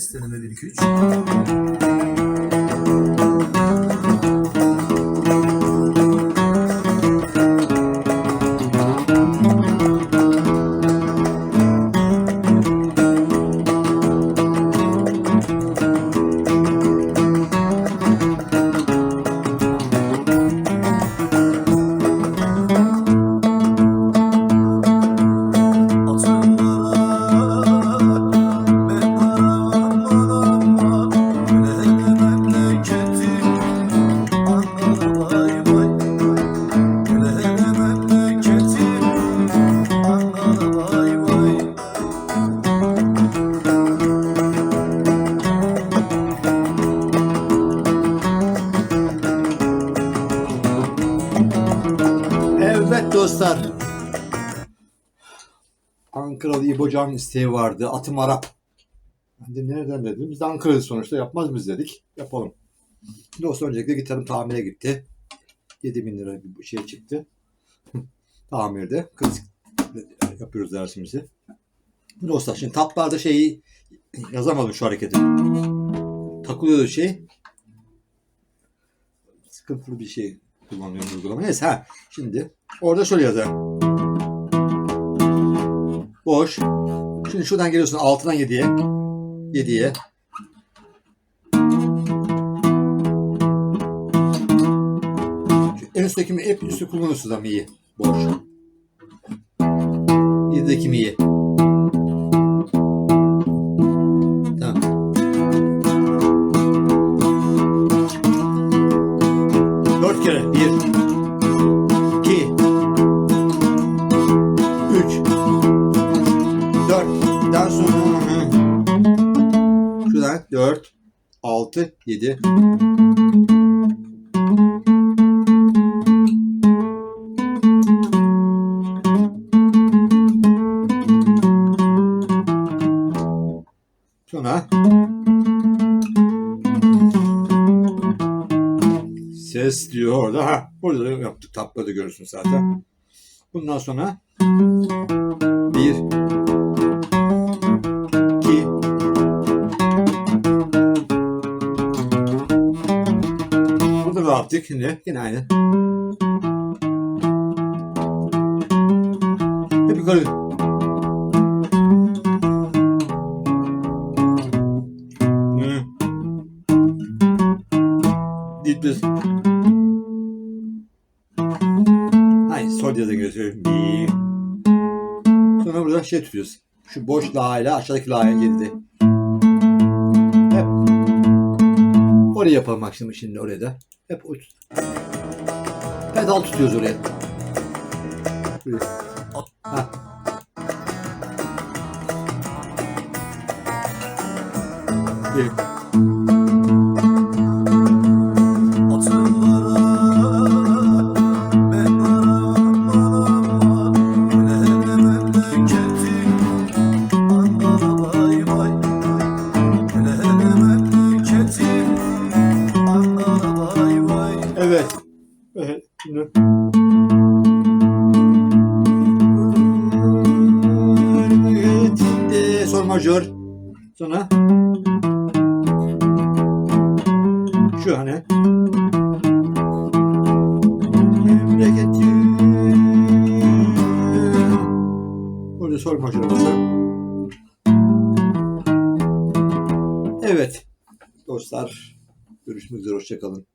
ses. Deneme 1 2 3. Dostlar. Ankaralı İbo Can isteği vardı. Atım Arap. Ben de nereden dedim. Biz de Ankara'lı sonuçta yapmaz mıyız dedik. Yapalım. Dostlar öncelikle gitarım tamire gitti. 7000 lira bir şey çıktı. Tamirde. Klasik yapıyoruz dersimizi. Dostlar şimdi taplarda şeyi yazamadım şu hareketi. Takılıyordu şey. Sıkıntılı bir şey kullanıyorum uygulama. Neyse ha. Şimdi orada şöyle yazar. Boş. Şimdi şuradan geliyorsun altından 7'ye. 7'ye. Şu En üstteki mi hep üstü kullanıyorsunuz ama iyi. Boş. 7'deki mi iyi. Şuradan dört. Altı. Yedi. Sonra ses diyor orada. Ha, burada da yaptık. Tapladı görürsün zaten. Bundan sonra Şunu da yaptık. Şimdi yine aynı. Hep yukarı. Hmm. Dipsiz. Aynı sol yazı gösteriyorum. Sonra burada şey tutuyoruz. Şu boş la ile aşağıdaki la ile 7'de. Öyle yapalım maksimum şimdi oraya da. Hep uç. Pedal tutuyoruz oraya. Ha. Bir. Majör. Sonra şu hani. Memleketim burada sol majör olsa. Evet dostlar. Görüşmek üzere hoşçakalın